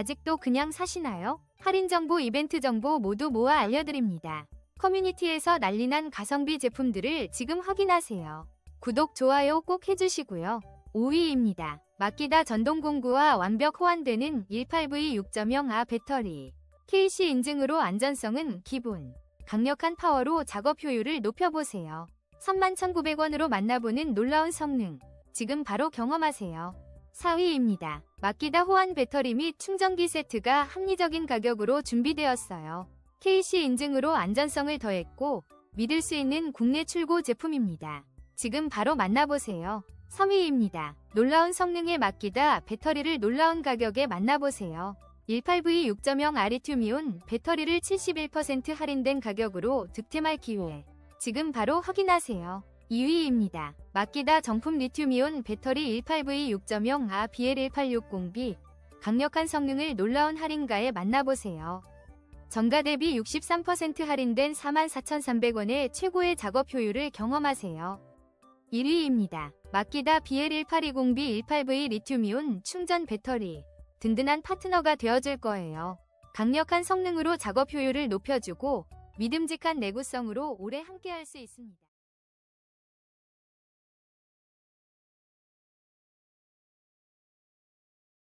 아직도 그냥 사시나요? 할인 정보, 이벤트 정보 모두 모아 알려드립니다. 커뮤니티에서 난리난 가성비 제품들을 지금 확인하세요. 구독, 좋아요 꼭 해주시고요. 5위입니다. 마키다 전동공구와 완벽 호환되는 18V 6.0A 배터리. KC 인증으로 안전성은 기본. 강력한 파워로 작업 효율을 높여보세요. 31,900원으로 만나보는 놀라운 성능. 지금 바로 경험하세요. 4위입니다. 마키다 호환 배터리 및 충전기 세트가 합리적인 가격으로 준비되었어요. KC 인증으로 안전성을 더했고 믿을 수 있는 국내 출고 제품입니다. 지금 바로 만나보세요. 3위입니다. 놀라운 성능에 맡기다 배터리를 놀라운 가격에 만나보세요. 18V 6.0 아리튬이온 배터리를 71% 할인된 가격으로 득템할 기회. 지금 바로 확인하세요. 2위입니다. 마키다 정품 리튬이온 배터리 18V 6.0A BL1860B 강력한 성능을 놀라운 할인가에 만나보세요. 정가 대비 63% 할인된 44,300원의 최고의 작업 효율을 경험하세요. 1위입니다. 마키다 BL1820B 18V 리튬이온 충전 배터리 든든한 파트너가 되어줄 거예요. 강력한 성능으로 작업 효율을 높여주고 믿음직한 내구성으로 오래 함께할 수 있습니다.